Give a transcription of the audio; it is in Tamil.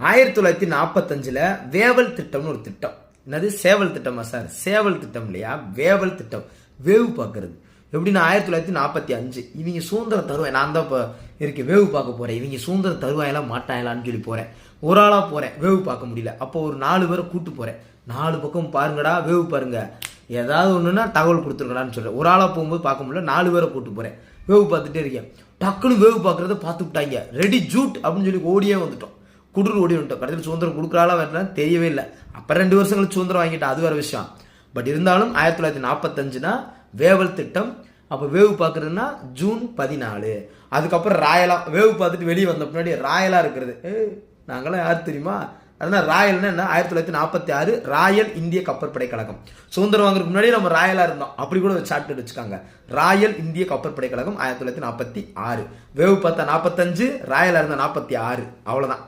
ஆயிரத்தி தொள்ளாயிரத்தி நாற்பத்தஞ்சில் வேவல் திட்டம்னு ஒரு திட்டம். என்னது? சேவல் திட்டமா சார்? சேவல் திட்டம் இல்லையா? வேவல் திட்டம். வேவு பார்க்கறது. எப்படின்னா ஆயிரத்தி தொள்ளாயிரத்தி நாற்பத்தி அஞ்சு. இவங்க சுதந்திரம் தருவாய் நான் தான் இப்போ இருக்கேன் வேவு பார்க்க போகிறேன் இவங்க சுதந்திரம் தருவாயெல்லாம் மாட்டாயலான்னு சொல்லி போகிறேன் ஒரு ஆளாக போகிறேன் வேவு பார்க்க முடியல. அப்போ ஒரு நாலு பேரை கூட்டு போகிறேன் நாலு பக்கம் பாருங்கடா வேவு பாருங்க. ஏதாவது ஒன்றுனா தகவல் கொடுத்துருக்கலான்னு சொல்கிறேன் ஒரு ஆளாக போகும்போது பார்க்க முடியல நாலு பேரை கூட்டு போகிறேன் வேவு பார்த்துட்டே இருக்கேன். டக்குன்னு வேவு பார்க்குறத பார்த்து விட்டாங்க. ரெடி ஜூட் அப்படின்னு சொல்லி ஓடியே வந்துட்டோம். குடுறு ஓடி வந்துட்டோம் கடைசியில் சுதந்திரம் கொடுக்குறாளா வரலாம் தெரியவே இல்லை. அப்போ ரெண்டு வருஷம் கழிச்சு சுதந்திரம் வாங்கிட்டா அது வேறு விஷயம். பட் இருந்தாலும் ஆயிரத்தி தொள்ளாயிரத்தி நாற்பத்தஞ்சுனா வேவல் திட்டம் அப்போ வேவு பார்க்குறதுன்னா ஜூன் பதினாலு. அதுக்கப்புறம் ராயலா வேவு பார்த்துட்டு வெளியே வந்த பின்னாடி ராயலா இருக்கிறது. ஏ நாங்களாம் யார் தெரியுமா? அதனால் ராயல்னா என்ன? ஆயிரத்தி தொள்ளாயிரத்தி நாற்பத்தி ஆறு ராயல் இந்திய கப்பற்படை கழகம் சுதந்திரம் வாங்குறதுக்கு முன்னாடி நம்ம ராயலாக இருந்தோம். அப்படி கூட சாப்பிட்டு வச்சுக்காங்க ராயல் இந்திய கப்பற்படை கழகம் ஆயிரத்தி தொள்ளாயிரத்தி நாற்பத்தி ஆறு. வேவு பார்த்தா நாற்பத்தஞ்சு ராயலாக இருந்தால் நாற்பத்தி ஆறு. அவ்வளோதான்